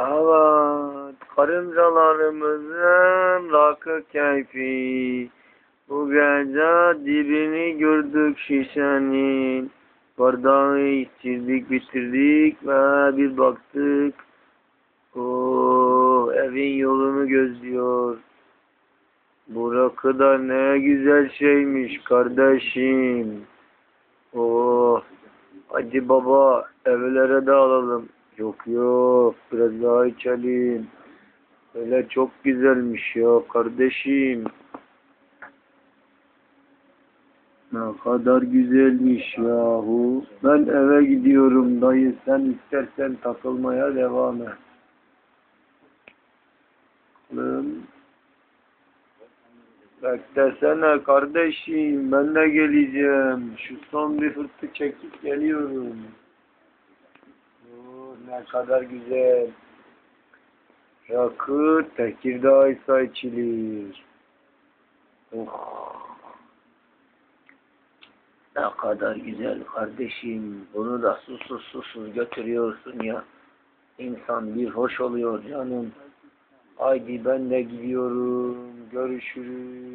Evet, karıncalarımızın rakı keyfi. Bu gece dibini gördük şişenin. Bardağı içirdik, bitirdik ve bir baktık. Oo, evin yolunu gözlüyor. Bu rakı da ne güzel şeymiş kardeşim. Oh, hadi baba evlere de alalım. Yok yok içelim. Öyle çok güzelmiş ya kardeşim. Ne kadar güzelmiş yahu. Ben eve gidiyorum dayı sen istersen takılmaya devam et. Oğlum. Beklesene kardeşim ben de geleceğim. Şu son bir fırtı çekip geliyorum. Oo, ne kadar güzel. Rakı Tekirdağ ise içilir. Oh. Ne kadar güzel kardeşim. Bunu da susuz susuz götürüyorsun ya. İnsan bir hoş oluyor canım. Haydi ben de gidiyorum. Görüşürüz.